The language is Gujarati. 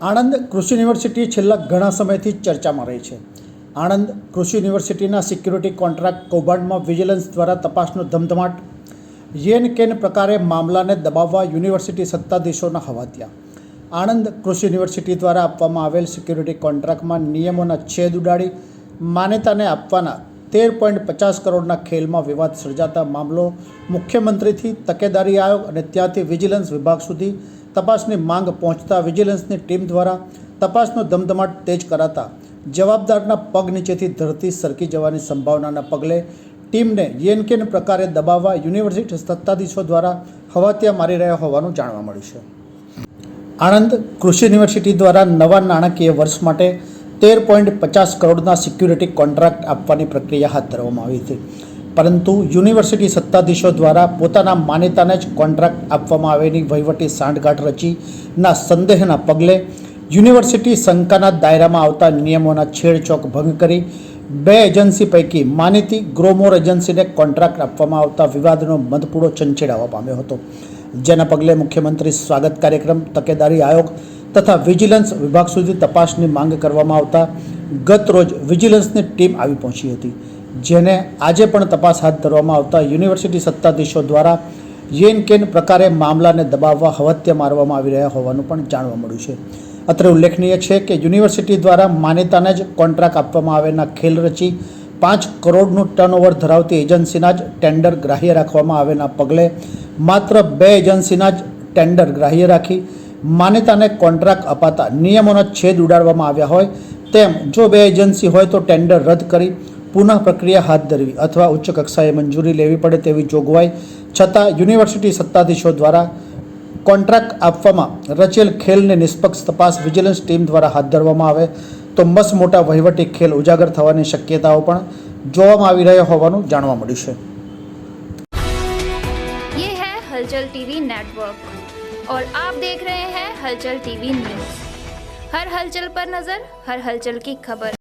આણંદ કૃષિ યુનિવર્સિટી છેલ્લા ઘણા સમયથી ચર્ચામાં રહી છે. આણંદ કૃષિ યુનિવર્સિટીના સિક્યુરિટી કોન્ટ્રાક્ટ કૌભાંડમાં વિજિલન્સ દ્વારા તપાસનો ધમધમાટ. યેન કેન પ્રકારે મામલાને દબાવવા યુનિવર્સિટી સત્તાધીશોના હવાત્યા આણંદ કૃષિ યુનિવર્સિટી દ્વારા આપવામાં આવેલ સિક્યુરિટી કોન્ટ્રાક્ટમાં નિયમોના છેદ ઉડાડી માન્યતાને આપવાના તેર પોઈન્ટ પચાસ કરોડના ખેલમાં વિવાદ સર્જાતા મામલો મુખ્યમંત્રીથી તકેદારી આયોગ અને ત્યાંથી વિજિલન્સ વિભાગ સુધી તપાસની માંગ પહોંચતા વિજિલન્સની ટીમ દ્વારા તપાસનો ધમધમાટ તેજ કરાતા જવાબદારના પગ નીચેથી ધરતી સરકી જવાની સંભાવનાના પગલે ટીમને યેનકેન પ્રકારે દબાવવા યુનિવર્સિટી સત્તાધીશો દ્વારા હવાત્યા મારી રહ્યા હોવાનું જાણવા મળ્યું છે. આણંદ કૃષિ યુનિવર્સિટી દ્વારા નવા નાણાકીય વર્ષ માટે તેર પોઈન્ટ પચાસ કરોડના સિક્યુરિટી કોન્ટ્રાક્ટ આપવાની પ્રક્રિયા હાથ ધરવામાં આવી હતી. પરંતુ યુનિવર્સિટી સત્તાધીશો દ્વારા પોતાના માન્યતાને જ કોન્ટ્રાક્ટ આપવામાં આવેલી વહીવટી સાંઠગાંઠ રચીના સંદેહના પગલે યુનિવર્સિટી શંકાના દાયરામાં આવતા નિયમોના છેડચોક ભંગ કરી બે એજન્સી પૈકી માનીતી ગ્રોમોર એજન્સીને કોન્ટ્રાક્ટ આપવામાં આવતા વિવાદનો મધપૂડો ચંચેડાવા પામ્યો હતો. જેના પગલે મુખ્યમંત્રી સ્વાગત કાર્યક્રમ, તકેદારી આયોગ તથા વિજિલન્સ વિભાગ સુધી તપાસની માંગ કરવામાં આવતા ગત રોજ વિજિલન્સની ટીમ આવી પહોંચી હતી. જેને આજે પણ તપાસ હાથ ધરવામાં આવતા યુનિવર્સિટી સત્તાધીશો દ્વારા યેન કેન પ્રકારે મામલાને દબાવવા હવત્યા મારવામાં આવી રહ્યા હોવાનું પણ જાણવા મળ્યું છે. અત્રે ઉલ્લેખનીય છે કે યુનિવર્સિટી દ્વારા માન્યતાને જ કોન્ટ્રાક્ટ આપવામાં આવેલા ખેલ રચી પાંચ કરોડનું ટર્નઓવર ધરાવતી એજન્સીના જ ટેન્ડર ગ્રાહ્ય રાખવામાં આવેના પગલે માત્ર બે એજન્સીના જ ટેન્ડર ગ્રાહ્ય રાખી માન્યતાને કોન્ટ્રાક્ટ અપાતા નિયમોના છેદ ઉડાડવામાં આવ્યા હોય તેમ જો બે એજન્સી હોય તો ટેન્ડર રદ કરી પુનઃ પ્રક્રિયા હાથ ધરવી અથવા ઉચ્ચ કક્ષાએ મંજૂરી લેવી પડે તેવી જોગવાઈ છતાં યુનિવર્સિટી સત્તાધીશો દ્વારા કોન્ટ્રાક્ટ આપવામાં રચેલ ખેલની નિષ્પક્ષ તપાસ વિજિલન્સ ટીમ દ્વારા હાથ ધરવામાં આવે તો મસ મોટા વહીવટી ખેલ ઉજાગર થવાની શક્યતાઓ પણ જોવામાં આવી રહ્યા હોવાનું જાણવા મળ્યું છે ये है हलचल टीवी नेटवर्क और आप देख रहे हैं हलचल टीवी न्यूज हर हलचल पर नजर हर हलचल की खबर